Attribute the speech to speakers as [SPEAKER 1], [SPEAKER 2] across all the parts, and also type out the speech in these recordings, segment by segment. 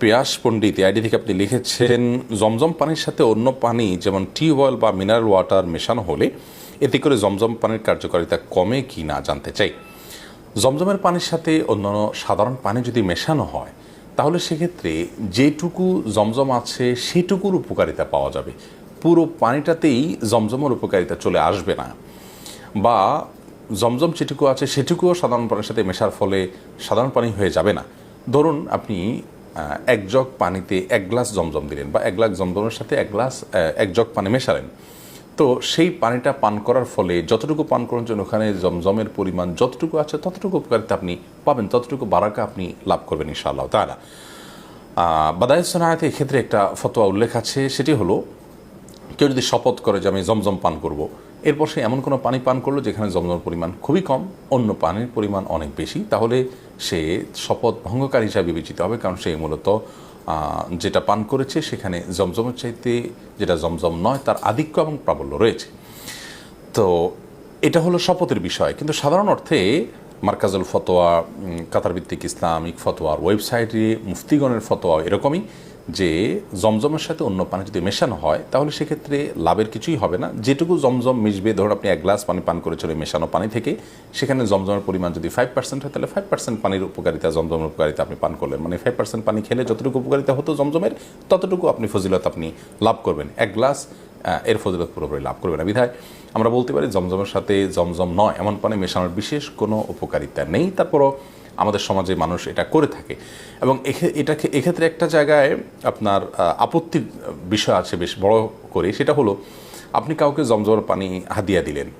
[SPEAKER 1] পেয়াস পণ্ডিত ID থেকে আপনি লিখেছেন, জমজম পানির সাথে অন্য পানি, যেমন টিউবওয়েল বা মিনারেল ওয়াটার মেশানো হলে এতে করে জমজম পানির কার্যকারিতা কমে কি না জানতে চাই। জমজমের পানির সাথে অন্যান্য সাধারণ পানি যদি মেশানো হয়, তাহলে সেক্ষেত্রে যেটুকু জমজম আছে সেটুকুর উপকারিতা পাওয়া যাবে। পুরো পানিটাতেই জমজমের উপকারিতা চলে আসবে না। বা জমজম যেটুকু আছে সেটুকুও সাধারণ পানির সাথে মেশার ফলে সাধারণ পানি হয়ে যাবে না। ধরুন, আপনি এক জগ পানিতে এক গ্লাস জমজম দিলেন বা এক গ্লাস জমজমের সাথে এক গ্লাস এক জগ পানি মেশালেন। তো সেই পানিটা পান করার ফলে যতটুকু পান করার জন্য ওখানে জমজমের পরিমাণ যতটুকু আছে, ততটুকু উপকারিতা আপনি পাবেন, ততটুকু বারাকা আপনি লাভ করবেন ইনশাআল্লাহ তারা বাদায় সোনায়াতে এক্ষেত্রে একটা ফতোয়া উল্লেখ আছে, সেটি হলো, কেউ যদি শপথ করে যে আমি জমজম পান করব এরপর সে এমন কোনো পানি পান করল যেখানে জমজমের পরিমাণ খুবই কম, অন্য পানির পরিমাণ অনেক বেশি। তাহলে সে শপথ ভঙ্গকারী হিসাবে বিবেচিত হবে কারণ সে মূলত যেটা পান করেছে সেখানে জমজমের চাইতে যেটা জমজম নয়, তার আধিক্য এবং প্রাবল্য রয়েছে। তো এটা হলো শপথের বিষয়। কিন্তু সাধারণ অর্থে মার্কাজুল ফতোয়া কাতারভিত্তিক ইসলামিক ফতোয়ার ওয়েবসাইটে মুফতিগণের ফতোয়া এরকমই। যে জমজমের সাথে অন্য পানি যদি মেশানো হয়, তাহলে সেক্ষেত্রে লাভের কিছুই হবে না। যেটুকু জমজম মিশবে, ধরুন আপনি এক গ্লাস পানি পান করেছেন ওই মেশানো পানি থেকে, সেখানে জমজমের পরিমাণ যদি ফাইভ পার্সেন্ট হয়, তাহলে ফাইভ পার্সেন্ট পানির উপকারিতা, জমজমের উপকারিতা আপনি পান করলেন। মানে ফাইভ পার্সেন্ট পানি খেলে যতটুকু উপকারিতা হতো জমজমের, ততটুকু আপনি ফজিলত আপনি লাভ করবেন। এক গ্লাস এর ফজিলত পুরোপুরি লাভ করবে না। বিধায় আমরা বলতে পারি জমজমের সাথে জমজম নয়, এমন পানি মেশানোর বিশেষ কোনো উপকারিতা নেই। তারপরও আমাদের সমাজে মানুষ এটা করে থাকে। এবং এটাকে, এক্ষেত্রে একটা জায়গায় আপনার আপত্তির বিষয় আছে বেশ বড় করে, সেটা হলো আপনি কাউকে জমজমের পানি হাদিয়া দিলেন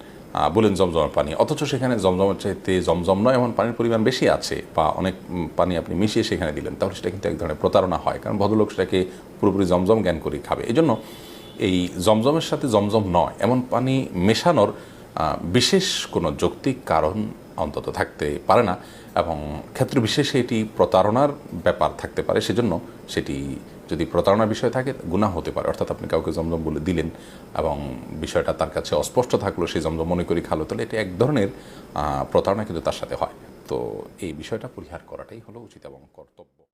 [SPEAKER 1] বলেন জমজমের পানি, অথচ সেখানে জমজমের চাইতে জমজম নয়, এমন পানির পরিমাণ বেশি আছে বা অনেক পানি আপনি মিশিয়ে সেখানে দিলেন, তাহলে সেটা কিন্তু এক ধরনের প্রতারণা হয়, কারণ ভদ্রলোক সেটাকে পুরোপুরি জমজম জ্ঞান করে খাবে। এই জন্য এই জমজমের সাথে জমজম নয়, এমন পানি মেশানোর বিশেষ কোনো যৌক্তিক কারণ অন্তত থাকতে পারে না এবং ক্ষেত্র বিশেষে এটি প্রতারণার ব্যাপার থাকতে পারে, সেজন্য সেটি যদি প্রতারণার বিষয় থাকে গুণা হতে পারে। অর্থাৎ আপনি কাউকে জমজম বলে দিলেন এবং বিষয়টা তার কাছে অস্পষ্ট থাকল সেই জমজম মনে করি খালো, তাহলে এটি এক ধরনের প্রতারণা কিন্তু তার সাথে হয়। তো এই বিষয়টা পরিহার করাটাই হলো উচিত এবং কর্তব্য।